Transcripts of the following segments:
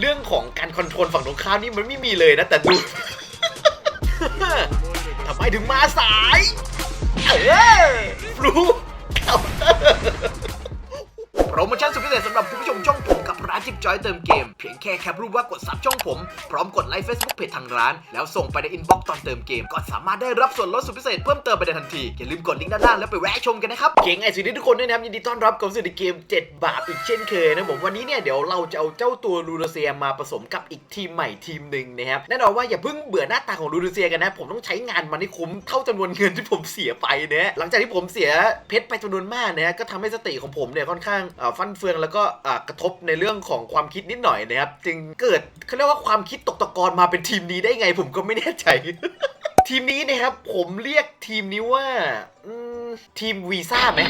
เรื่องของการคอนโทรลฝั่งตรงข้ามนี่มันไม่มีเลยนะ แต่ดู ทำไมถึงมาสาย เออฟลูเคาน์เร์โปรโมชั่นสุดพิเศษสำหรับคุณผู้ชม ช่องผมกับร้านจิ๊บจอยเติมเกม เพียงแค่แคปรูปว่ากดซับช่องผม พร้อมกดไลค์ Facebook เพจทางร้าน แล้วส่งไปในอินบ็อกซ์ตอนเติมเกม ก็สามารถได้รับส่วนลดสุดพิเศษเพิ่มเติมไปในทันที อย่าลืมกดลิงก์ด้านล่างแล้วไปแวะชมกันนะครับ เก่งไอซีดีทุกคนด้วยนะครับยินดีต้อนรับกับสู่ในเกม 7 บาทอีกเช่นเคยนะผมวันนี้เนี่ยเดี๋ยวเราจะเอาเจ้าตัวลูโดเซียมาผสมกับอีกทีมใหม่ทีมหนึ่งนะครับแน่นอนว่าอย่าเพิ่งเบื่อหน้าตาของลูโดเซียกันนะผมต้องใช้งานมันให้คุ้มเท่าจำนวนเงินที่ผมเสียไปนะหลังจากที่ผมเสียเพชรไปจำนวนมากนะก็ทำให้สติของผมเนี่ยค่อนข้างเอ่นเฟืองแล้วก็กระทบในเรื่องของความคิดนิดหน่อยนะครับ จึงเกิดเขาเรียกว่าความคิดตกตะกอนมาเป็นทีมนี้ได้ไง ผมก็ไม่แน่ใจ ทีมนี้นะครับผมเรียกทีมนี้ว่าอืม ทีมวีซ่าไหม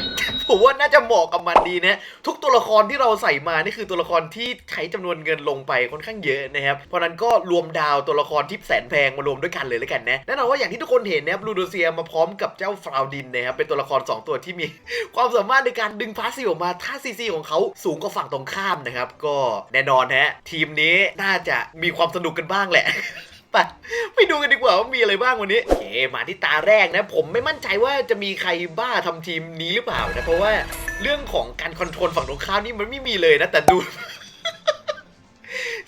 ผมว่าน่าจะเหมาะกับมันดีนะทุกตัวละครที่เราใส่มานี่คือตัวละครที่ใช้จำนวนเงินลงไปค่อนข้างเยอะนะครับ เพราะนั้นก็รวมดาวตัวละครที่แสนแพงมารวมด้วยกันเลยแล้วกันนะแน่นอนว่าอย่างที่ทุกคนเห็นนะครับลูโดเซียมาพร้อมกับเจ้าฟราวดินนะครับเป็นตัวละคร 2 ตัวที่มีความสามารถในการดึงพาสซีออกมาถ้าซีซีของเขาสูงกว่าฝั่งตรงข้ามนะครับก็แน่นอนฮะทีมนี้น่าจะมีความสนุกกันบ้างแหละ ไปไปดูกันดีกว่าว่ามีอะไรบ้างวันนี้โอเคมาที่ตาแรกนะ ผมไม่มั่นใจว่าจะมีใครบ้าทำทีมนี้หรือเปล่านะเพราะว่าเรื่องของการคอนโทรลฝั่งตรงข้ามนี่มันไม่มีเลยนะแต่ดู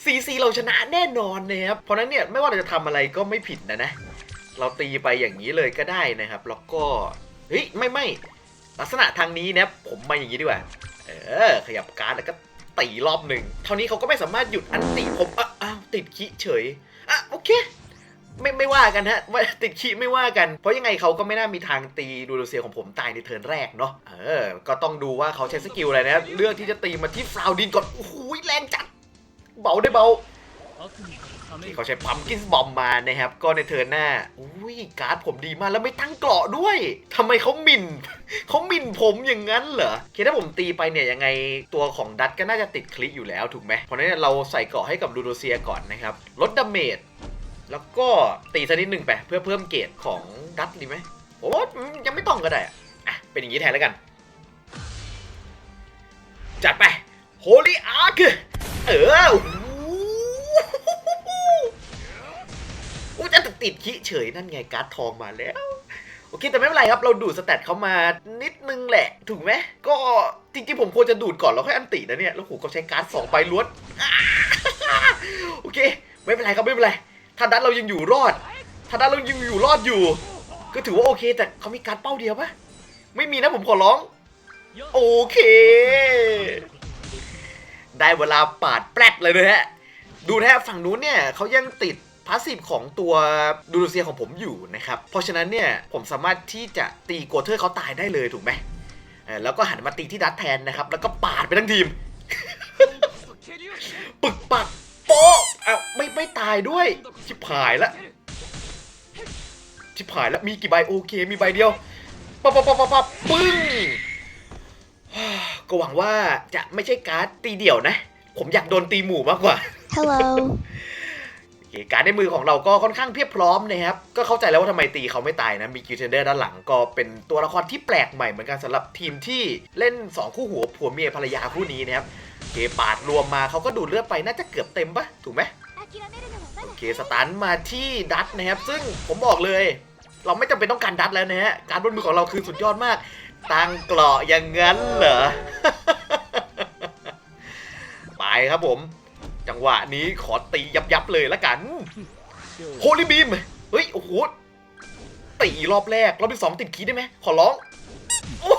ซีซีเราชนะแน่นอนนะครับ เพราะนั้นเนี่ยไม่ว่าเราจะทำอะไรก็ไม่ผิดนะนะ เราตีไปอย่างนี้เลยก็ได้นะครับ แล้วก็ เฮ้ย ไม่ไม่ลักษณะทางนี้นะผมมาอย่างนี้ดีกว่า เออ ขยับการแล้วก็ตีรอบหนึ่งเท่านี้เขาก็ไม่สามารถหยุดอันติผมอะ ติดคิเฉยอะโอเคไม่ไม่ว่ากันฮะว่าติดขี้ไม่ว่ากัน เพราะยังไงเขาก็ไม่น่ามีทางตีดูโดเซียของผมตายในเทิร์นแรกเนาะเออ ก็ต้องดูว่าเขาใช้สกิลอะไรนะเลือกที่จะตีมาที่ฟราวดินก่อนโอ้โหแรงจัด เบาได้เบา ที่เขาใช้พัมกินบอมมานะครับ ก็ในเทิร์นหน้า อุ้ยการ์ดผมดีมากแล้วไม่ตั้งเกราะด้วยทำไมเขาหมิ่นเขาหมิ่นผมอย่างนั้นเหรอเคถ้าผมตีไปเนี่ยยังไงตัวของดัตก็น่าจะติดคลิอยู่แล้วถูกไหมเพราะนั้นเราใส่เกราะให้กับลูโดเซียก่อนนะครับ ลดดาเมจแล้วก็ตีสักนิดหนึ่งไปเพื่อเพิ่มเกรดของดัตดีไหมโอ้ยังไม่ต้องก็ได้อะเป็นอย่างนี้แทนแล้วกัน จัดไป Holy Ark เออโอ้โหอู้ จะติดขี้เฉยนั่นไงการ์ดทองมาแล้ว โอเค แต่ไม่เป็นไรครับ เราดูดสแตทเขามานิดนึงแหละ ถูกไหม ก็จริงๆผมควรจะดูดก่อนแล้วค่อยอันตินะเนี่ย แล้วโหเขาใช้การ์ดสองใบล้วน โอเค ไม่เป็นไรครับไม่เป็นไร ถ้าดันเรายังอยู่รอด ถ้าดันเรายังอยู่รอดอยู่ ก็ถือว่าโอเค แต่เขามีการ์ดเป้าเดียวปะไม่มีนะผมขอร้อง โอเค ได้เวลาปาดแปลดเลยนะฮะ ดูนะฮะฝั่งนู้นเนี่ยเขายังติด พาสซีฟของตัวดูรูเซียของผมอยู่นะครับ เพราะฉะนั้นเนี่ยผมสามารถที่จะตีโกเทอร์เขาตายได้เลยถูกไหมเออแล้วก็หันมาตีที่ดัตแทนนะครับ แล้วก็ปาดไปทั้งทีม ปึกปักโป๊ะอ้าวไม่ไม่ตายด้วย ชิบหายละ ชิบหายแล้วมีกี่ใบโอเค มีใบเดียวปั๊บปั๊บปั๊บปั๊บปั๊บปึ้งก็หวังว่าจะไม่ใช่การ์ดตีเดี่ยวนะ ผมอยากโดนตีหมู่มากกว่า Hello. การดในมือของเราก็ค่อนข้างเพียบพร้อมนะครับ ก็เข้าใจแล้วว่าทำไมตีเขาไม่ตายนะ มีกิลเทนเดอร์ด้านหลังก็เป็นตัวละครที่แปลกใหม่เหมือนกันสำหรับทีมที่เล่น 2 คู่หัวผัวเมียภรรยาคู่นี้นะครับเคปาดรวมมาเขาก็ดูดเลือดไปน่าจะเกือบเต็มปะถูกไหมโอเคสตันมาที่ดัตนะครับ ซึ่งผมบอกเลย เราไม่จำเป็นต้องการดัตแล้วนะฮะการบนมือของเราคือสุดยอดมากตั้งเกราะอย่างนั้นเหรอไปครับผม จังหวะนี้ขอตียับยับๆเลยละกันโฮลิบีมเฮ้ยโอ้โหตีรอบแรก รอบที่สองติดคีย์ได้ไหมขอร้องโอ้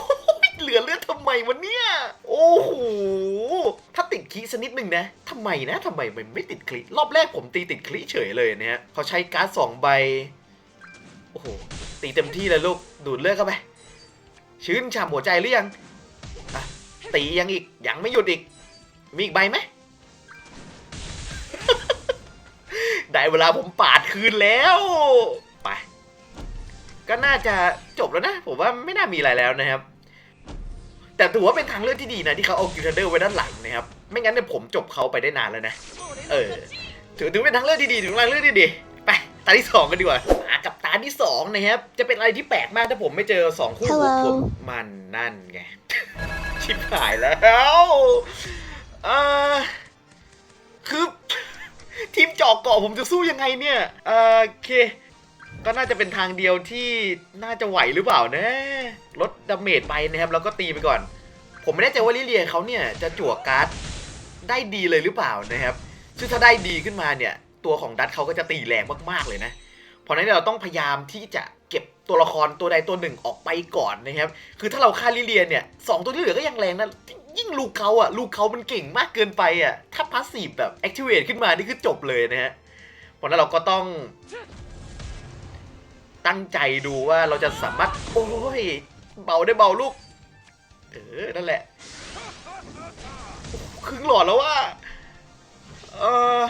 ยเหลือเลือดทำไมวะเนี่ย โอ้โหถ้าติดคีย์สักนิดหนึ่งนะทำไมนะทำไมมันไม่ติดคลิรอบแรกผมตีติดคลิเฉยเลยนะฮะเขาใช้การ์ดสองใบ โอ้โห ตีเต็มที่เลยลูก ดูดเลือดเข้าไป ชื้นฉ่ำหัวใจหรือยังอะตียังอีก ยังไม่หยุดอีก มีอีกใบไหม ได้เวลาผมปาดคืนแล้ว ไป ก็น่าจะจบแล้วนะ ผมว่าไม่น่ามีอะไรแล้วนะครับ แต่ถือว่าเป็นทางเลือกที่ดีนะที่เขาเอากิลเดอร์ไว้ด้านหลังนะครับ ไม่งั้นเนี่ยผมจบเขาไปได้นานแล้วนะ เออ ถือถือเป็นทางเลือกที่ดีถือเป็นทางเลือกที่ดี ไปตาที่สองกันดีกว่ามากับตาที่สองนะครับ จะเป็นอะไรที่แปลกมากถ้าผมไม่เจอสองคู่ Hello ผมมันนั่นไง ชิบหายแล้ว เออคือ ทีมเจอกเกาะผมจะสู้ยังไงเนี่ยเอ่อโอเคก็น่าจะเป็นทางเดียวที่น่าจะไหวหรือเปล่านะลดดาเมจไปนะครับแล้วก็ตีไปก่อน ผมไม่แน่ใจว่าลิเลียเขาเนี่ยจะจั่วการ์ดได้ดีเลยหรือเปล่านะครับซึ่งถ้าได้ดีขึ้นมาเนี่ย ตัวของดัตเขาก็จะตีแรงมากๆเลยนะ เพราะฉะนั้นเราต้องพยายามที่จะเก็บตัวละครตัวใดตัวหนึ่งออกไปก่อนนะครับ คือถ้าเราฆ่าลิเลียเนี่ยสองตัวที่เหลือก็ยังแรงนะ ยิ่งลูกเขาอะลูกเขามันเก่งมากเกินไปอะถ้าพาสซีฟแบบแอคทีเวตขึ้นมานี่คือจบเลยนะฮะเพราะนั้นเราก็ต้อง ตั้งใจดูว่าเราจะสามารถ โอ้ย เบาได้เบาลูก เออ นั่นแหละครึ่งหลอดแล้วว่า เออ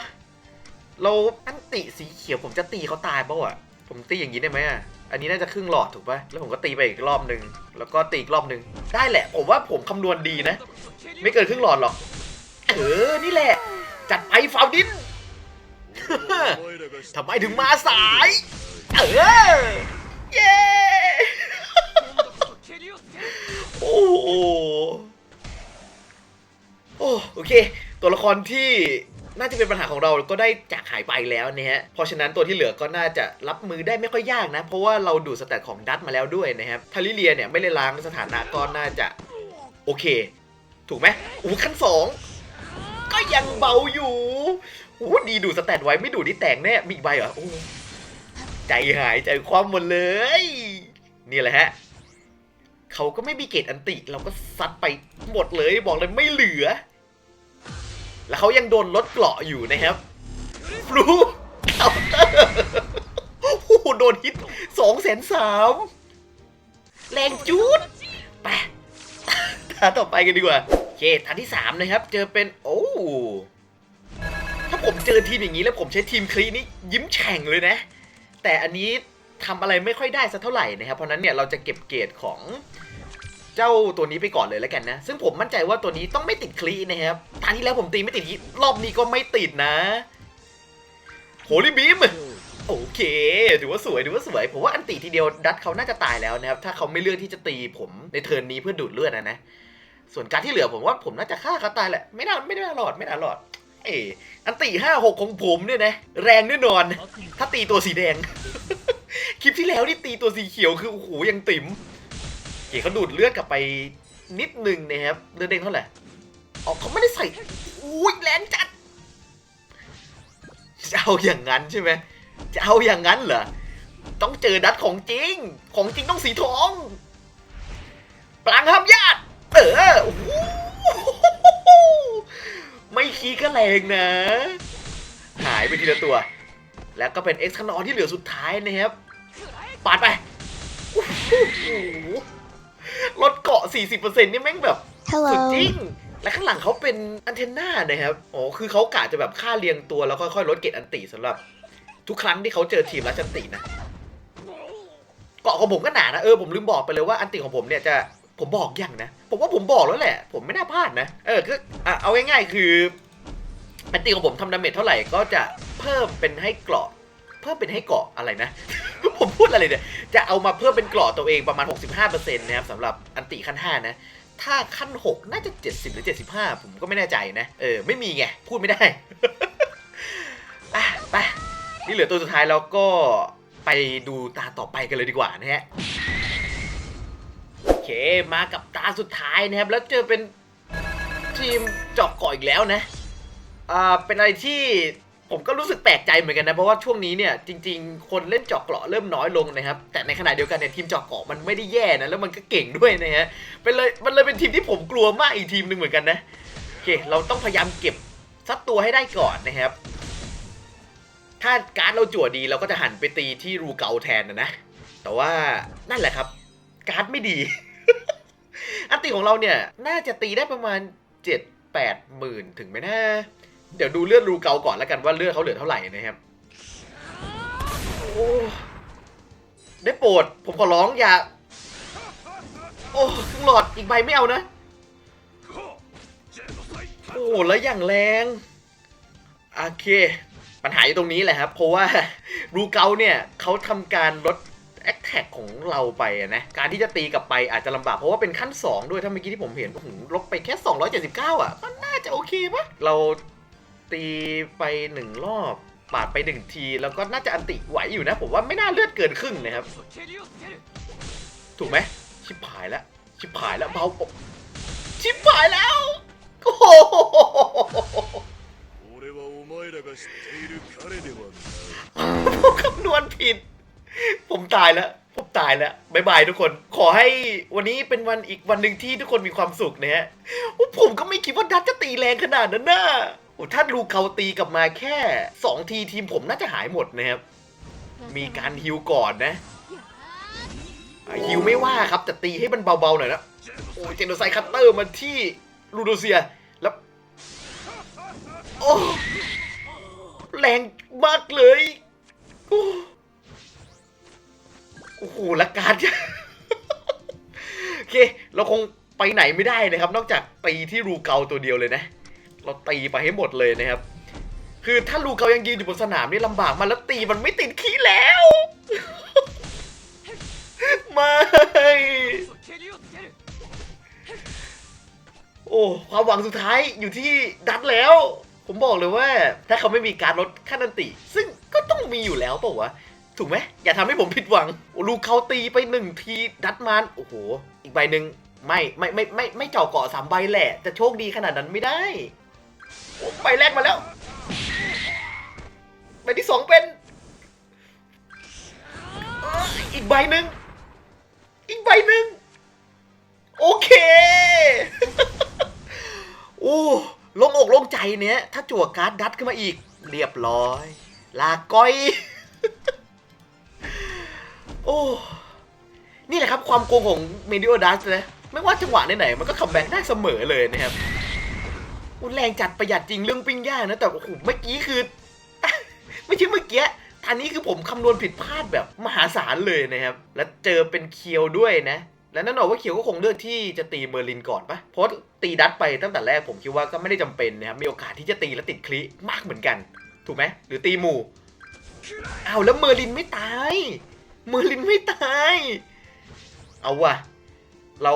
เราอันติสีเขียวผมจะตีเขาตายเปล่าอะ ผมตีอย่างนี้ได้ไหมอะ อันนี้น่าจะครึ่งหลอดถูกปะแล้วผมก็ตีไปอีกรอบหนึ่งแล้วก็ตีอีกรอบหนึ่งได้แหละ ผมว่าผมคำนวณดีนะ ไม่เกินครึ่งหลอดหรอก เออ นี่แหละ จัดไปฟาวดินทำไมถึงมาสาย เออ เย้ โอ้โหโอ้โอเค ตัวละครที่ น่าจะเป็นปัญหาของเราก็ได้จากหายไปแล้วนะฮะเพราะฉะนั้นตัวที่เหลือก็น่าจะรับมือได้ไม่ค่อยยากนะ เพราะว่าเราดูสแตทของดัตมาแล้วด้วยนะครับทาริเลียเนี่ยไม่ได้ล้างสถานะก็น่าจะโอเค ถูกไหมโอ้ขั้นสองก็ยังเบาอยู่โอ้ดีดูสแตทไว้ไม่ดูนี่แตกแน่มีอีกใบเหรอโอ้ใจหายใจคว่ำหมดเลย นี่แหละฮะเขาก็ไม่มีเกตอันติ เราก็ซัดไปหมดเลยบอกเลยไม่เหลือ แล้วเขายังโดนลดเกราะอยู่นะครับฟลูเอาเตอร์โอ้โหโดนฮิตสองแสนสามแรงจูดไปตาต่อไปกันดีกว่าโอเคตาที่สามนะครับ เจอเป็นโอ้ถ้าผมเจอทีมอย่างนี้แล้วผมใช้ทีมคลีนี่ยิ้มแฉ่งเลยนะ แต่อันนี้ทำอะไรไม่ค่อยได้สักเท่าไหร่นะครับ เพราะนั้นเนี่ยเราจะเก็บเกรดของ เจ้าตัวนี้ไปก่อนเลยแล้วกันนะ ซึ่งผมมั่นใจว่าตัวนี้ต้องไม่ติดคลีนะครับตอนที่แล้วผมตีไม่ติดรอบนี้ก็ไม่ติดนะโฮลี่บีมโอเคถือว่าสวยถือว่าสวย ผมว่าอันติทีเดียวดัตเขาน่าจะตายแล้วนะครับถ้าเขาไม่เลือกที่จะตีผมในเทิร์นนี้เพื่อดูดเลือดนะนะส่วนการที่เหลือผมว่าผมน่าจะฆ่าเขาตายแหละไม่น่าไม่น่ารอดไม่น่ารอด เอออันติห้าหกของผมเนี่ยนะแรงแน่นอน ถ้าตีตัวสีแดง คลิปที่แล้วนี่ตีตัวสีเขียวคือโอ้โหยังติ๋ม เก๋เขาดูดเลือดกลับไปนิดนึงนะครับเลือดเด้งเท่าไหร่อ๋อเขาไม่ได้ใส่อุ้ยแรงจัดจะเอาอย่างนั้นใช่ไหมจะเอาอย่างนั้นเหรอต้องเจอดัดของจริง ของจริงต้องสีทองปลางห้ามญาติเออโอ้โหไม่ขี้ก็แรงนะ หายไปทีละตัว แล้วก็เป็นเอ็กซ์คานอนที่เหลือสุดท้ายนะครับปาดไปโอ้โห ลดเกาะ 40%นี่แม่งแบบสุดจริง และข้างหลังเขาเป็นอันเทนนานะครับ อ๋อ คือเขากะจะแบบค่าเรียงตัวแล้วค่อยๆลดเกรดอันติสำหรับ ทุกครั้งที่เขาเจอทีมรัชันตินะ เกาะของผมก็หนานะ เออผมลืมบอกไปเลยว่าอันติของผมเนี่ยจะ ผมบอกยังนะ ผมว่าผมบอกแล้วแหละ ผมไม่น่าพลาดนะ เออ คืออะเอาง่ายๆคือ อันติของผมทำดาเมจเท่าไหร่ก็จะเพิ่มเป็นให้เกราะ เพิ่มเป็นให้เกราะอะไรนะ ผมพูดอะไรเนี่ย จะเอามาเพิ่มเป็นกราะตัวเองประมาณ 65%นะครับสำหรับอันติขั้น 5 นะ ถ้าขั้น 6 น่าจะ 70 หรือ 75 ผมก็ไม่แน่ใจนะ เออ ไม่มีไง พูดไม่ได้อะไปนี่เหลือตัวสุดท้ายแล้วก็ไปดูตาต่อไปกันเลยดีกว่านะฮะโอเคมากับตาสุดท้ายนะครับ แล้วเจอเป็นทีมจอบก่ออีกแล้วนะอ่าเป็นอะไรที่ ผมก็รู้สึกแปลกใจเหมือนกันนะ เพราะว่าช่วงนี้เนี่ยจริง ๆ คนเล่นเจาะเกราะเริ่มน้อยลงนะครับ แต่ในขณะเดียวกันเนี่ยทีมเจาะเกราะมันไม่ได้แย่นะแล้วมันก็เก่งด้วยนะฮะเป็นเลยมันเลยเป็นทีมที่ผมกลัวมากอีกทีมหนึ่งเหมือนกันนะโอเคเราต้องพยายามเก็บซัดตัวให้ได้ก่อนนะครับ ถ้าการดเราจั่วดีเราก็จะหันไปตีที่รูเกาแทนนะนะแต่ว่านั่นแหละครับ การ์ดไม่ดี อันติของเราเนี่ยน่าจะตีได้ประมาณเจ็ดแปดหมื่นถึงไหมนะ เดี๋ยวดูเลือดรูเกาก่อนแล้วกันว่าเลือดเขาเหลือเท่าไหร่นะครับโอ้ได้โปรด ผมขอร้องอย่า โอ้ครึ่งหลอดอีกใบไม่เอานะ โอ้แล้วอย่างแรง โอเค ปัญหาอยู่ตรงนี้แหละครับ เพราะว่ารูเกาเนี่ยเขาทำการลดแอคแท็กของเราไปนะ การที่จะตีกลับไปอาจจะลำบาก เพราะว่าเป็นขั้น 2 ด้วย ถ้าเมื่อกี้ที่ผมเห็นโอ้โหลบไปแค่ 279 อะ ก็น่าจะโอเคปะเรา ตีไปหนึ่งรอบ ปาดไปหนึ่งที แล้วก็น่าจะอันติไหวอยู่นะ ผมว่าไม่น่าเลือดเกินครึ่งนะครับ ถูกไหมชิบหายแล้ว ชิบหายแล้วเบาชิบหายแล้วโอ้โหผมคำนวณผิด ผมตายแล้วผมตายแล้วบายบายทุกคน ขอให้วันนี้เป็นวันอีกวันหนึ่งที่ทุกคนมีความสุขนะฮะผมก็ไม่คิดว่าดัตจะตีแรงขนาดนั้นนะ โอ้ถ้าลูเขาตีกลับมาแค่ 2 ทีทีมผมน่าจะหายหมดนะครับ มีการฮิวก่อนนะอะฮิวไม่ว่าครับแต่ตีให้มันเบาๆหน่อยนะโอ้เจโนไซคัตเตอร์มาที่ลูโดเซียแล้วโอ้แรงมากเลยโอ้โอ้โหละการโอเค เราคงไปไหนไม่ได้นะครับ นอกจากตีที่รูเกาตัวเดียวเลยนะ เราตีไปให้หมดเลยนะครับ คือถ้ารูเกายังยืนอยู่บนสนามนี่ลำบากมาแล้วตีมันไม่ติดขี้แล้ว ไม่โอ้ความหวังสุดท้ายอยู่ที่ดัตแล้ว ผมบอกเลยว่า ถ้าเขาไม่มีการลดค่านันติ ซึ่งก็ต้องมีอยู่แล้วเปล่าวะ ถูกไหมอย่าทำให้ผมผิดหวัง ลูกเขาตีไปหนึ่งทีดัตมานโอ้โห อีกใบหนึ่งไม่ไม่ไม่ไม่ไม่เจาะเกาะสามใบแหละ จะโชคดีขนาดนั้นไม่ได้ ใบแรกมาแล้วใบที่สองเป็นอีกใบหนึ่งอีกใบหนึ่งโอเคโอ้ลงอกลงใจเนี้ย ถ้าจั่วการ์ดดัดขึ้นมาอีก เรียบร้อย ลาก้อย โอ้ นี่แหละครับความโกงของเมดิโอดัสนะ ไม่ว่าจังหวะไหนๆมันก็คัมแบ็กได้เสมอเลยนะครับ อุยแรงจัดประหยัดจริงเรื่องปิ้งย่างนะแต่โอ้โหเมื่อกี้คือ ไม่ใช่เมื่อกี้อันนี้คือผมคำนวณผิดพลาดแบบมหาศาลเลยนะครับ แล้วเจอเป็นเคียวด้วยนะ และแน่นหนว่าเคียวก็คงเลือกที่จะตีเมอร์ลินก่อนปะเพราะตีดัตไปตั้งแต่แรกผมคิดว่าก็ไม่ได้จำเป็นนะครับมีโอกาสที่จะตีและติดคลิมากเหมือนกัน ถูกไหมหรือตีหมู่อ้าวแล้วเมอร์ลินไม่ตายเมอร์ลินไม่ตาย เอาว่ะเรา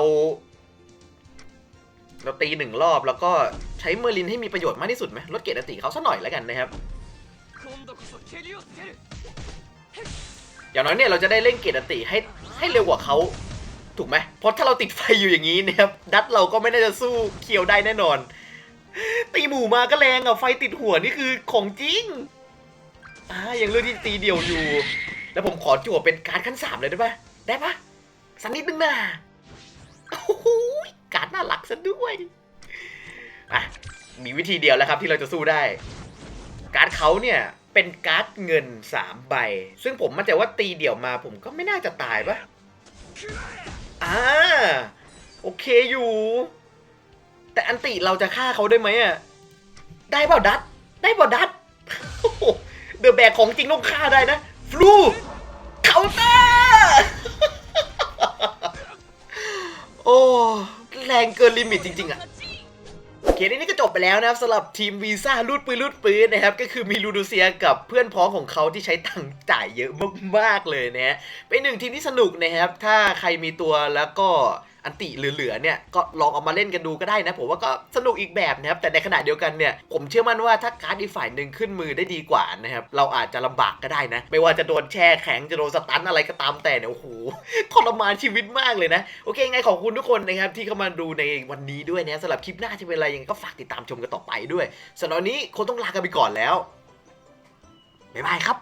เราตีหนึ่งรอบแล้วก็ ช้เมอร์ลินให้มีประโยชน์มากที่สุดไหมลดเกรดอติเขาสักหน่อยแล้วกันนะครับอย่างน้อยเนี่ยเราจะได้เล่นเกรดอติให้ให้เร็วกว่าเขาถูกไหมเพราะถ้าเราติดไฟอยู่อย่างนี้นะครับดัตเราก็ไม่น่าจะสู้เคียวได้แน่นอน ตีหมู่มาก็แรงอะไฟติดหัวนี่คือของจริงอ่ายังเลือกที่ตีเดียวอยู่ แล้วผมขอจั่วเป็นการขั้นสามเลยได้ปะได้ปะสักนิดนึงนะโอ้โหการน่ารักซะด้วย อะมีวิธีเดียวแล้วครับที่เราจะสู้ได้ การ์ดเขาเนี่ยเป็นการ์ดเงิน 3 ใบ ซึ่งผมมั่นใจว่าตีเดี่ยวมาผมก็ไม่น่าจะตายปะอ่าโอเคอยู่ แต่อันติเราจะฆ่าเขาได้ไหมอะ ได้เปล่าดัตได้เปล่าดัตเดอะแบกของจริงต้องฆ่าได้นะฟลูเคาน์เตอร์โอ้แรงเกินลิมิตจริง ๆ อะ โอเคนี่ก็จบไปแล้วนะครับสำหรับทีมวีซ่าลูดปืนลูดปืนนะครับก็คือมีลูดูเซียกับเพื่อนพ้องของเขาที่ใช้ตังค์จ่ายเยอะมากๆเลยนะฮะเป็นหนึ่งทีมที่สนุกนะครับถ้าใครมีตัวแล้วก็ อันติเหลือๆเนี่ยก็ลองเอามาเล่นกันดูก็ได้นะ ผมว่าก็สนุกอีกแบบนะครับแต่ในขณะเดียวกันเนี่ยผมเชื่อมั่นว่าถ้าการ์ดอีกฝ่ายหนึ่งขึ้นมือได้ดีกว่านะครับเราอาจจะลำบากก็ได้นะ ไม่ว่าจะโดนแช่แข็งจะโดนสตันอะไรก็ตามแต่เนี่ยโอ้โหทรมานชีวิตมากเลยนะ โอเคไงขอบคุณทุกคนนะครับที่เข้ามาดูในวันนี้ด้วยนะสำหรับคลิปหน้าจะเป็นอะไรยังก็ฝากติดตามชมกันต่อไปด้วยสำหรับนนี้คงต้องลากันไปก่อนแล้วบ๊ายบายครับ